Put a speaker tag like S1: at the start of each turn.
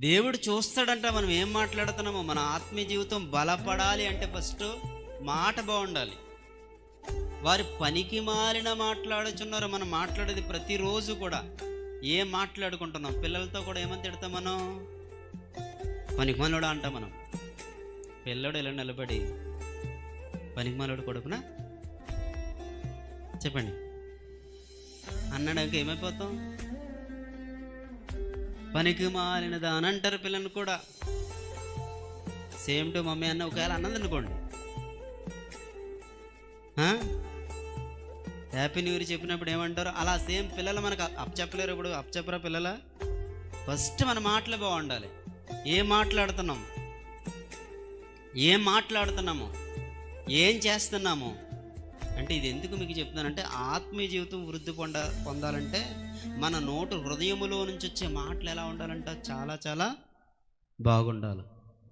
S1: దేవుడు చూస్తాడంట మనం ఏం మాట్లాడుతున్నామో? మన ఆత్మీయ జీవితం బలపడాలి అంటే ఫస్ట్ మాట బాగుండాలి. వారి పనికి మాలిన మాట్లాడుచున్నారు. మనం మాట్లాడేది ప్రతిరోజు కూడా ఏం మాట్లాడుకుంటున్నాం? పిల్లలతో కూడా ఏమని తిడతాం మనం? పనికి మాలోడు అంటాం మనం. పిల్లడు ఇలా నిలబడి పనికి మాలోడు కొడుకునా? చెప్పండి. అన్నాడు ఏమైపోతాం? పనికి మాలిన అని అంటారు పిల్లలు కూడా. సేమ్ టు మమ్మీ అన్న ఒకవేళ అన్నది అనుకోండి. హ్యాపీ న్యూ ఇయర్ చెప్పినప్పుడు ఏమంటారు? అలా సేమ్ పిల్లలు మనకు అప్ చెప్పలేరు ఇప్పుడు. అప్ చెప్పరా పిల్లల? ఫస్ట్ మన మాటలు బాగుండాలి. ఏం మాట్లాడుతున్నాం ఏం మాట్లాడుతున్నాము? ఏం చేస్తున్నాము? అంటే ఇది ఎందుకు మీకు చెప్తున్నానంటే ఆత్మీయ జీవితం వృద్ధి పొంద పొందాలంటే మన నోటు హృదయములో నుంచి వచ్చే మాటలు ఎలా ఉండాలంట చాలా చాలా బాగుండాలి.